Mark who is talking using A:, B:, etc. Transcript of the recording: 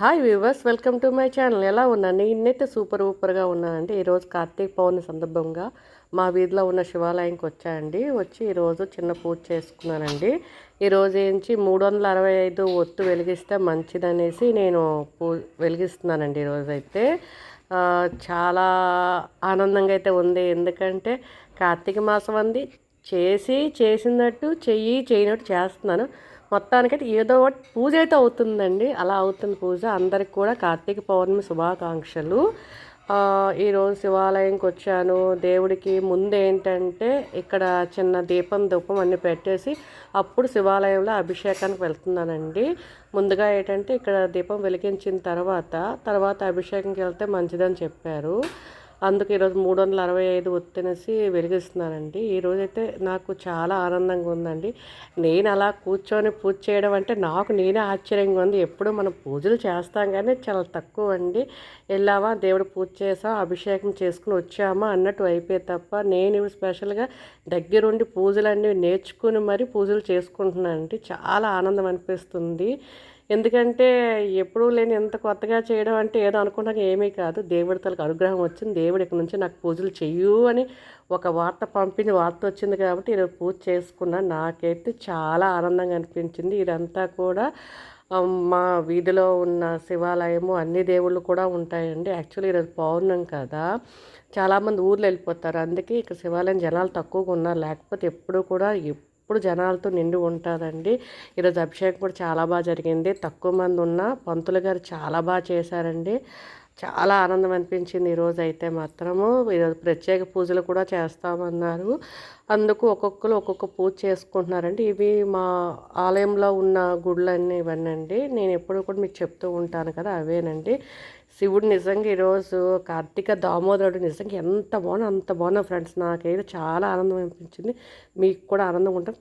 A: Hi viewers welcome to my channel. ఎలా ఉన్నాను నిన్నైతే సూపర్ సూపర్గా ఉన్నానండి ఈరోజు కార్తీక పౌర్ణమి సందర్భంగా మా వీధిలో ఉన్న శివాలయంకి వచ్చాయండి వచ్చి ఈరోజు చిన్న పూజ చేసుకున్నానండి. ఈరోజు ఏంచి మూడు వందల అరవై ఐదు ఒత్తు వెలిగిస్తే మంచిదనేసి నేను పూ వెలిగిస్తున్నానండి ఈరోజైతే చాలా ఆనందంగా అయితే ఉంది. ఎందుకంటే కార్తీక మాసం అంది. చేసి చేసినట్టు చెయ్యి చేయనట్టు చేస్తున్నాను. మొత్తానికైతే ఏదో ఒకటి పూజ అయితే అవుతుందండి. అలా అవుతుంది పూజ. అందరికి కూడా కార్తీక పౌర్ణమి శుభాకాంక్షలు. ఈరోజు శివాలయంకి వచ్చాను. దేవుడికి ముందేంటంటే ఇక్కడ చిన్న దీపం దూపం అన్ని పెట్టేసి అప్పుడు శివాలయంలో అభిషేకానికి వెళ్తున్నానండి. ముందుగా ఏంటంటే ఇక్కడ దీపం వెలిగించిన తర్వాత తర్వాత అభిషేకంకి వెళ్తే మంచిదని చెప్పారు. అందుకు ఈరోజు మూడు వందల అరవై ఐదు ఒత్తినేసి వెలిగిస్తున్నానండి ఈరోజైతే నాకు చాలా ఆనందంగా ఉందండి. నేను అలా కూర్చొని పూజ చేయడం అంటే నాకు నేనే ఆశ్చర్యంగా ఉంది. ఎప్పుడు మనం పూజలు చేస్తాం కానీ చాలా తక్కువ అండి వెళ్ళామా దేవుడు పూజ చేసాం అభిషేకం చేసుకుని వచ్చామా అన్నట్టు అయిపోయి తప్ప నేను స్పెషల్గా దగ్గరుండి పూజలన్నీ నేర్చుకుని మరి పూజలు చేసుకుంటున్నానండి. చాలా ఆనందం అనిపిస్తుంది. ఎందుకంటే ఎప్పుడూ లేని ఎంత కొత్తగా చేయడం అంటే ఏదో అనుకున్నాక ఏమీ కాదు. దేవుడి తలకు అనుగ్రహం వచ్చింది. దేవుడు ఇక్కడ నుంచి నాకు పూజలు చెయ్యు అని ఒక వార్త పంపిన వార్త వచ్చింది కాబట్టి ఈరోజు పూజ చేసుకున్నాను నాకైతే చాలా ఆనందంగా అనిపించింది. ఇదంతా కూడా మా వీధిలో ఉన్న శివాలయము అన్ని దేవుళ్ళు కూడా ఉంటాయండి. యాక్చువల్లీ ఈరోజు పౌర్ణం కదా. చాలామంది ఊర్లు వెళ్ళిపోతారు. అందుకే ఇక్కడ శివాలయం జనాలు తక్కువగా ఉన్నారు. లేకపోతే ఎప్పుడు కూడా ఎప్పుడు జనాలతో నిండి ఉంటుందండి ఈరోజు అభిషేకం కూడా చాలా బాగా జరిగింది. తక్కువ మంది ఉన్న పంతులు గారు చాలా బాగా చేశారండి. చాలా ఆనందం అనిపించింది ఈరోజు అయితే మాత్రము. ఈరోజు ప్రత్యేక పూజలు కూడా చేస్తామన్నారు. అందుకు ఒక్కొక్కరు ఒక్కొక్క పూజ చేసుకుంటున్నారండి. ఇవి మా ఆలయంలో ఉన్న గుళ్ళన్నీ ఇవన్నీ నేను ఎప్పుడు కూడా మీకు చెప్తూ ఉంటాను కదా అవేనండి. శివుడు నిజంగా ఈరోజు కార్తీక దామోదరుడు నిజంగా ఎంత బాగున్నా అంత బాగున్నా ఫ్రెండ్స్. నాకైతే చాలా ఆనందం అనిపించింది. మీకు కూడా ఆనందం ఉంటుంది